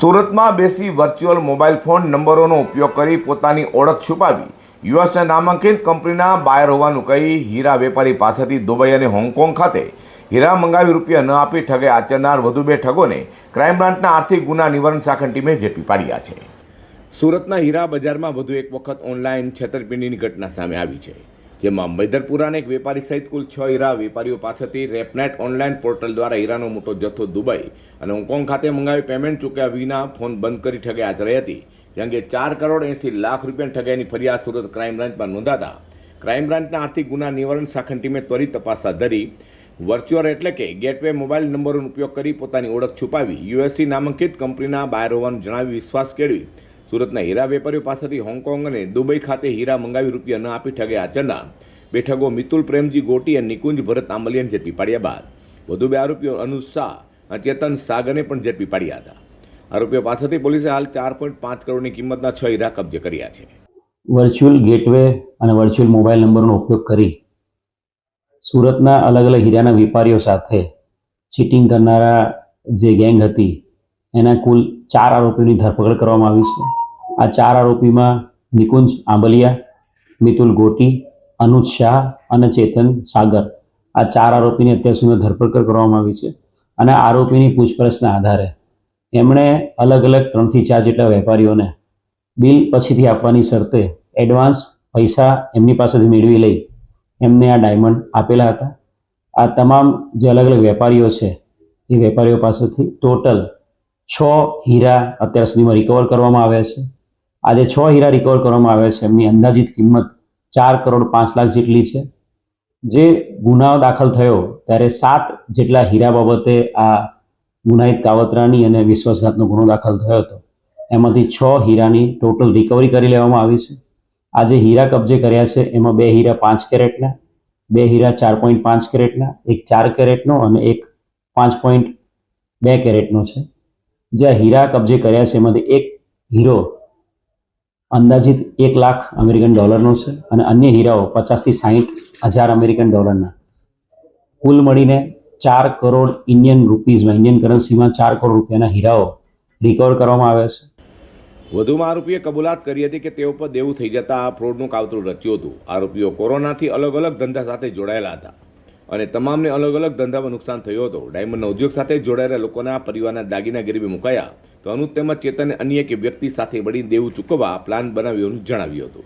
સુરતમાં બેસી virtual mobile phone નંબરોનો ઉપયોગ કરી પોતાની ઓળખ છુપાવી. યુએસના નામાંકિત કંપનીના બાયર હોવાનું કહી હીરા વેપારી પાસેથી દુબઈ અને હોંગકોંગ ખાતે હીરા મંગાવી રૂપિયા ન આપી ઠગે આચરનાર વધુ બે ઠગોને ક્રાઇમ બ્રાન્ચના આર્થિક ગુના નિવારણ શાખાની ટીમે ઝડપી પાડ્યા છે. સુરતના હીરા બજારમાં વધુ એક વખત ઓનલાઈન છેતરપિંડીની ઘટના સામે આવી છે. જેમાં મૈદરપુરાના એક વેપારી સહિત કુલ છ હીરા વેપારીઓ પાસેથી રેપનેટ ઓનલાઈન પોર્ટલ દ્વારા હીરાનો મોટો જથ્થો દુબઈ અને હોંગકોંગ ખાતે મંગાવી પેમેન્ટ ચૂક્યા વિના ફોન બંધ કરી ઠગાઈ આચરાઈ હતી, જે અંગે ચાર કરોડ એંસી લાખ રૂપિયાની ઠગાઈની ફરિયાદ સુરત ક્રાઇમ બ્રાન્ચમાં નોંધાતા. ક્રાઇમ બ્રાન્ચના આર્થિક ગુના નિવારણ શાખન ટીમે ત્વરિત તપાસ હાથ ધરી. વર્ચ્યુઅલ એટલે કે ગેટવે મોબાઈલ નંબરનો ઉપયોગ કરી પોતાની ઓળખ છુપાવી યુએસસી નામાંકિત કંપનીના બાયર હોવાનું જણાવી વિશ્વાસ કેળવી. સુરતના હીરા વેપારીઓ પાસેથી હોંગકોંગ અને દુબઈ ખાતે હીરા મંગાવી રૂપિયા ન આપી ઠગ્યા આચરનાર બે ઠગો મિતુલ પ્રેમજી ગોટી અને નિકુંજ ભરત આંબલિયાને ઝડપી પાડ્યા બાદ. વધુ બે આરોપીઓ અનુજ શાહ અને ચેતન સાગરને પણ ઝડપી પાડ્યા હતા. આરોપીઓ પાસેથી પોલીસે હાલ ચાર પોઈન્ટ પાંચ કરોડની કિંમતના છ હીરા કબજે કર્યા છે. વર્ચ્યુઅલ ગેટવે અને વર્ચ્યુઅલ મોબાઈલ નંબરનો ઉપયોગ કરી સુરતના અલગ અલગ હીરાના વેપારીઓ સાથે ચીટિંગ કરનારા જે ગેંગ હતી, એના કુલ ચાર આરોપીની ધરપકડ કરવામાં આવી છે. આ ચાર આરોપીમાં નિકુંજ આંબલિયા, મિતુલ ગોટી, અનુજ શાહ અને ચેતન સાગર. આ ચાર આરોપીની અત્યાર સુધીમાં ધરપકડ કરવામાં આવી છે અને આરોપીની પૂછપરછના આધારે એમણે અલગ અલગ ત્રણથી ચાર જેટલા વેપારીઓને બિલ પછીથી આપવાની શરતે એડવાન્સ પૈસા એમની પાસેથી મેળવી લઈ એમને આ ડાયમંડ આપેલા હતા. આ તમામ જે અલગ અલગ વેપારીઓ છે એ વેપારીઓ પાસેથી ટોટલ છ હીરા અત્યાર સુધીમાં રિકવર કરવામાં આવ્યા છે. આ જે છ હીરા રિકવર કરવામાં આવ્યા છે. એમની અંદાજિત કિંમત ચાર કરોડ પાંચ લાખ જેટલી છે. જે ગુનાઓ દાખલ થયો ત્યારે સાત જેટલા હીરા બાબતે આ ગુનાહિત કાવતરાની અને વિશ્વાસઘાતનો ગુનો દાખલ થયો હતો. એમાંથી છ હીરાની ટોટલ રિકવરી કરી લેવામાં આવી છે. આજે હીરા કબજે કર્યા છે, એમાં બે હીરા પાંચ કેરેટના, બે હીરા ચાર પોઈન્ટ પાંચ કેરેટના, એક ચાર કેરેટનો અને એક પાંચ પોઈન્ટ બે કેરેટનો છે. જે હીરા કબજે કર્યા છે, એમાંથી એક હીરો અંદાજિત એક લાખ અમેરિકન ડોલરનો છે અને અન્ય હીરાઓ પચાસથી સાહીઠ હજાર અમેરિકન ડોલરના. કુલ મળીને ચાર કરોડ ઇન્ડિયન રૂપીઝમાં, ઇન્ડિયન કરન્સીમાં ચાર કરોડ રૂપિયાના હીરાઓ રિકવર કરવામાં આવ્યા છે. વધુમાં આરોપીએ કબૂલાત કરી હતી કે તેઓ પર દેવું થઈ જતા આ ફ્રોડનું કાવતરું રચ્યું હતું. આરોપીઓ કોરોનાથી અલગ અલગ ધંધા સાથે જોડાયેલા હતા અને તમામને અલગ અલગ ધંધામાં નુકસાન થયું હતું. ડાયમંડના ઉદ્યોગ સાથે જોડાયેલા લોકોના પરિવારના દાગીના ગરીબી મુકાયા. તો અનુજ તેમજ ચેતને અન્ય એક વ્યક્તિ સાથે મળી દેવું ચૂકવવા પ્લાન બનાવ્યોનું જણાવ્યું હતું.